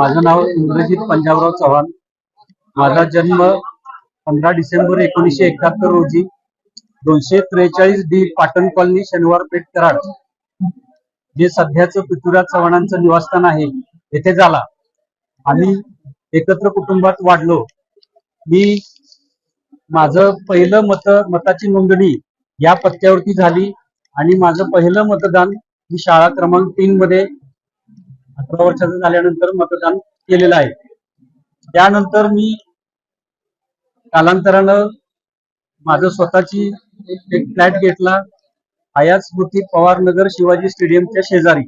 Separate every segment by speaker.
Speaker 1: माझं नाव इंद्रजित पंजाबराव चव्हाण. माझा जन्म पंधरा डिसेंबर एकोणीसशे एकाहत्तर रोजी दोनशे त्रेचाळीस डी पाटण कॉलनी शनिवार पेठ कराड. जे सध्याचं पृथ्वीराज चव्हाणांचं निवासस्थान आहे येथे झाला. आम्ही एकत्र कुटुंबात वाढलो. मी माझं पहिलं मत मताची नोंदणी या पत्त्यावरती झाली आणि माझं पहिलं मतदान मी शाळा क्रमांक तीन मध्ये अठरा वर्षाचं झाल्यानंतर मतदान केलेलं आहे. त्यानंतर मी कालांतरानं माझं स्वतःची एक फ्लॅट घेतला आयात स्मृती पवारनगर शिवाजी स्टेडियमच्या शेजारी.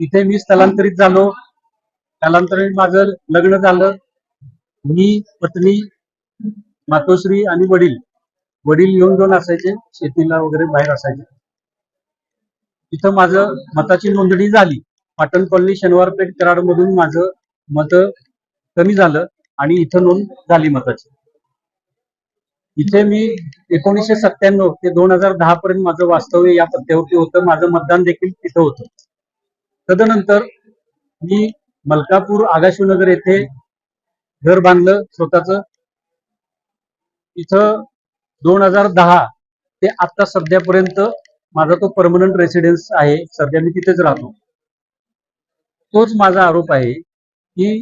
Speaker 1: तिथे मी स्थलांतरित झालो. कालांतराने माझं लग्न झालं. मी पत्नी मातोश्री आणि वडील. वडील येऊन दोन असायचे शेतीला वगैरे बाहेर असायचे. तिथं माझं मताची नोंदणी झाली. पाटण कॉलनी कराड मधून माझं मत कमी झालं आणि इथं नोंद झाली मताची. इथे मी एकोणीसशे सत्त्याण्णव ते दोन हजार दहा पर्यंत माझं वास्तव्य या पत्त्यावरती होतं. माझं मतदान देखील तिथं होतं. तदनंतर मी मलकापूर आगाशिवनगर येथे घर बांधलं स्वतःच. इथं दोन हजार दहा ते आता सध्यापर्यंत माझा तो परमनंट रेसिडेन्स आहे. सध्या मी तिथेच राहतो. तोच माझा आरोप आहे की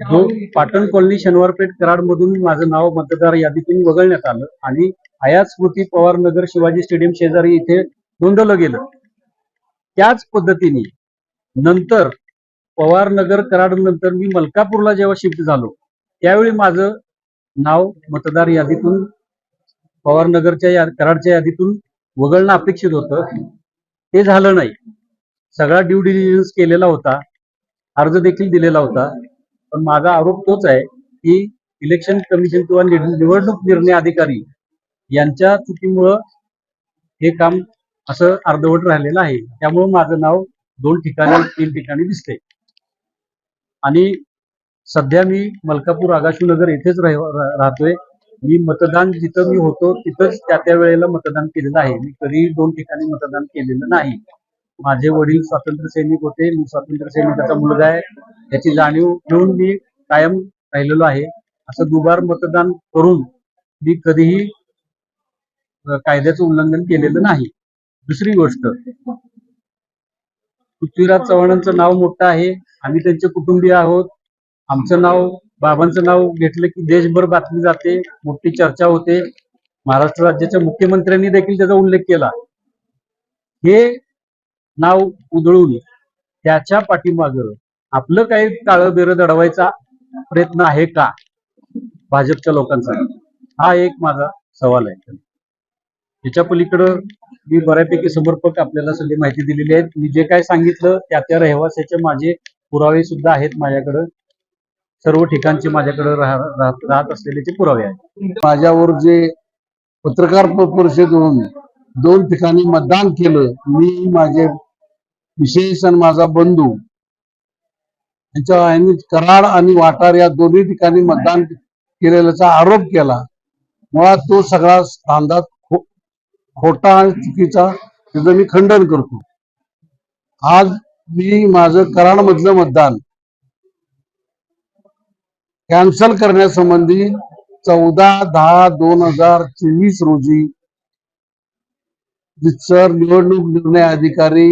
Speaker 1: जो पाटण कॉलनी शनिवारपेठ कराड मधून माझं नाव मतदार यादीतून वगळण्यात आलं आणि आयात स्मृती पवार नगर शिवाजी स्टेडियम शेजारी इथे नोंदवलं गेलं. त्याच पद्धतीने नंतर पवार नगर कराड नंतर मी मलकापूरला जेव्हा शिफ्ट झालो त्यावेळी माझं नाव मतदार यादीतून पवार नगरच्या या कराडच्या यादीतून वगळणं अपेक्षित होतं. ते झालं नाही. सगळा ड्यू डिलिजन्स केलेला होता. अर्ज देखील दिलेला होता. पण माझा आरोप तोच आहे की इलेक्शन कमिशन किंवा निड- निवडणूक निर्णय अधिकारी यांच्या चुकीमुळं हे काम असं अर्धवट राहिलेलं आहे. त्यामुळं माझं नाव दोन ठिकाणी तीन ठिकाणी दिसते आणि सध्या मी मलकापूर आगाशिवनगर येथेच राहतोय. मी मतदान जिथं मी होतो तिथंच त्या त्या वेळेला मतदान केलेलं आहे. मी कधी दोन ठिकाणी मतदान केलेलं नाही. माझे वडील स्वातंत्र्य सैनिक होते. मी स्वातंत्र्य सैनिकाचा मुलगा आहे. याची जाणीव घेऊन मी कायम राहिलेलो आहे. असं दुबार मतदान करून मी कधीही कायद्याचं उल्लंघन केलेलं नाही. दुसरी गोष्ट पृथ्वीराज चव्हाणांचं नाव मोठं आहे. आम्ही त्यांचे कुटुंबीय आहोत. आमचं नाव बाबांचं नाव घेतलं की देशभर बातमी जाते. मोठी चर्चा होते. महाराष्ट्र राज्याच्या मुख्यमंत्र्यांनी देखील त्याचा उल्लेख केला. हे नाव उधळून त्याच्या पाठीमाग आपलं काही काळं बेरं दडवायचा प्रयत्न आहे का? भाजपच्या लोकांचा. हा एक माझा सवाल आहे. त्याच्या पलीकडं मी बऱ्यापैकी समर्पक आपल्याला सगळी माहिती दिलेली आहे. मी जे काय सांगितलं त्या त्या रहिवासाचे माझे पुरावे सुद्धा आहेत माझ्याकडं. सर्व ठिकाणचे माझ्याकडे राहत असलेले पुरावे आहेत.
Speaker 2: माझ्यावर जे पत्रकार परिषद होऊन दोन ठिकाणी मतदान केलं मी माझे विशेष आणि माझा बंधू. यांच्या यांनी कराड आणि वाटार या दोन्ही ठिकाणी मतदान केलेल्याचा आरोप केला. मुळात तो सगळा अंदाज खो- खोटा आणि चुकीचा त्याचं मी खंडन करतो. आज मी माझं कराड मधलं मतदान कॅन्सल करण्यासंबंधी चौदा दहा दोन हजार चोवीस रोजी सर निवडणूक निर्णय अधिकारी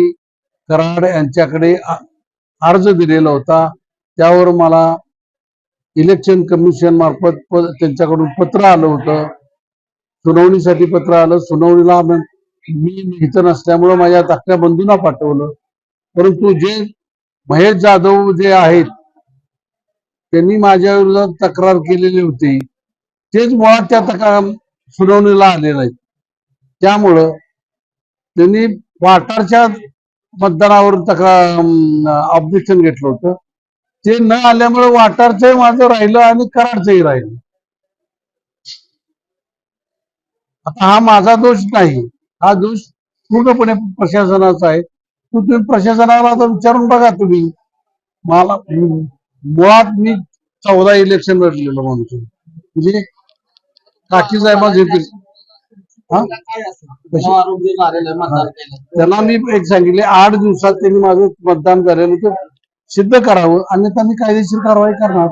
Speaker 2: कराड यांच्याकडे अर्ज दिलेला होता. त्यावर मला इलेक्शन कमिशन मार्फत त्यांच्याकडून पत्र आलं होतं. सुनावणीसाठी पत्र आलं. सुनावणीला मी इथं नसल्यामुळं माझ्या धाकट्या बंधूंना पाठवलं. परंतु जे महेश जाधव जे आहेत त्यांनी माझ्या विरोधात तक्रार केलेली होती. तेच मुळात त्या तक्रार सुनावणीला आले आहे. त्यामुळं त्यांनी वाटारच्या मतदानावर तक्रार ऑब्जेक्शन घेतलं होतं. ते न आल्यामुळे वाटारचंही माझं राहिलं आणि कराडचंही राहिलं. आता हा माझा दोष नाही. हा दोष पूर्णपणे प्रशासनाचा आहे. तो तुम्ही प्रशासनाला आता विचारून बघा तुम्ही. मला मुळात मी चौदा इलेक्शन लढलेलो म्हणतो. आहे. म्हणजे काकी साहेबांचे त्यांना मी एक सांगितले आठ दिवसात त्यांनी माझं मतदान झालेलं सिद्ध करावं अन्यथा मी कायदेशीर कारवाई करणार.